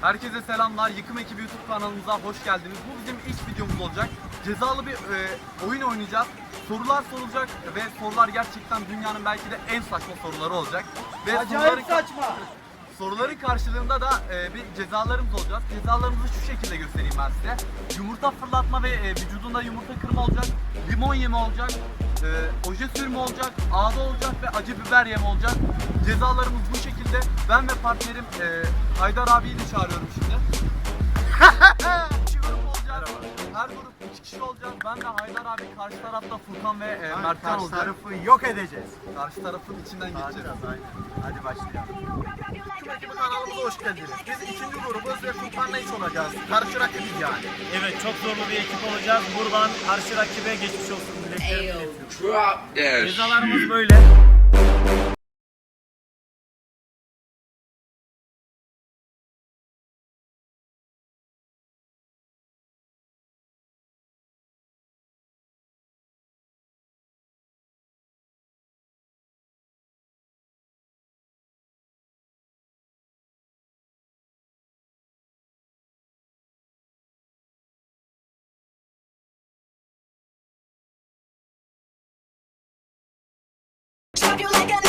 Herkese selamlar. Yıkım Ekibi YouTube kanalımıza hoş geldiniz. Bu bizim ilk videomuz olacak. Cezalı bir e, oyun oynayacağız. Sorular sorulacak ve sorular gerçekten dünyanın belki de en saçma soruları olacak. Ve Acayip saçma. Soruların karşılığında da e, bir cezalarımız olacak. Cezalarımızı şu şekilde göstereyim ben size. Yumurta fırlatma ve e, vücudunda yumurta kırma olacak. Limon yeme olacak. E, oje sürme olacak. Ağda olacak ve acı biber yeme olacak. Cezalarımız bu şekilde. Ben ve partnerim e, Haydar abiyi de çağırıyorum şimdi. İki grup olacak. Her grup iki kişi olacak. Ben ve Haydar abi karşı tarafta Furkan ve e, Mertcan Karşı olacak. tarafı yok edeceğiz. Karşı tarafın içinden geçeceğiz. Geçeceğiz aynen. Hadi başlayalım. Tüm ekibi kanalımıza hoş geldiniz. Biz ikinci grubuz ve Furkan'la iş olacağız. Karşı rakibiz yani. Evet çok zorlu bir ekip olacağız. Buradan karşı rakibe geçmiş olsun dileklerimi iletiyorum. Drop that Cezalarımız böyle. you like a